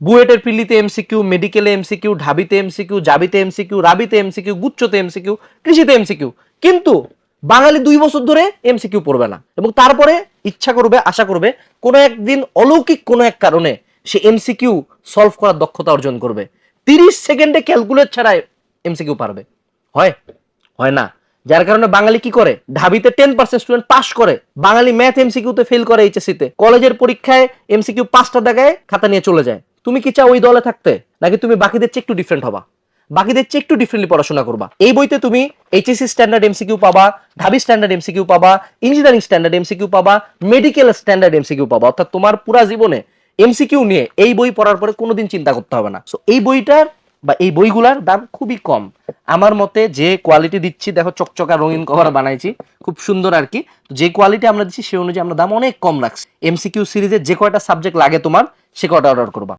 বুয়েটের পিল্লিতে এমসিকিউ মেডিকেলে এমসিকিউ ঢাবিতে এমসিকিউ জাবিতে এমসিকিউ রাবিতে এমসিকিউ গুচ্ছতে এমসিকিউ কৃষিতে এমসিকিউ কিন্তু বাঙালি দুই বছর ধরে এমসিকিউ পড়বে না এবং তারপরে ইচ্ছা করবে আশা করবে কোনো একদিন অলৌকিক কোনো এক কারণে সে এমসিকিউ সলভ করার দক্ষতা অর্জন করবে তিরিশ সেকেন্ডে ক্যালকুলেট ছাড়া এমসিকিউ পারবে হয় হয় না যার কারণে বাঙালি কি করে ঢাবিতে টেন পার্সেন্ট স্টুডেন্ট পাস করে বাঙালি ম্যাথ এমসিকিউতে ফেল করে এইচএসসিতে কলেজের পরীক্ষায় এমসিকিউ পাঁচটা দেখায় খাতা নিয়ে চলে যায় তুমি কি চাও ওই দলে থাকতে? নাকি তুমি বাকিদের চেয়ে একটু ডিফারেন্ট হবা? বাকিদের চেয়ে একটু ডিফারেন্টলি পড়াশোনা করবা। এই বইতে তুমি এইচএসসি স্ট্যান্ডার্ড এমসিকিউ পাবা, ঢাবি স্ট্যান্ডার্ড এমসিকিউ পাবা ইঞ্জিনিয়ারিং স্ট্যান্ডার্ড এমসিকিউ পাবা মেডিকেল স্ট্যান্ডার্ড এমসিকিউ পাবা। অর্থাৎ তোমার পুরা জীবনে এমসিকিউ নিয়ে এই বই পড়ার পরে কোনোদিন চিন্তা করতে হবে না। সো এই বইটার বা এই বইগুলার দাম খুবই কম। আমার মতে যে কোয়ালিটি দিচ্ছি, দেখো চকচকা রঙিন কভার বানাইছি, খুব সুন্দর আর কি। যে কোয়ালিটি আমরা দিচ্ছি সেই অনুযায়ী আমরা দাম অনেক কম রাখছি। এমসিকিউ সিরিজের যে কয়টা সাবজেক্ট লাগে তোমার, সে কয়টা অর্ডার করবা।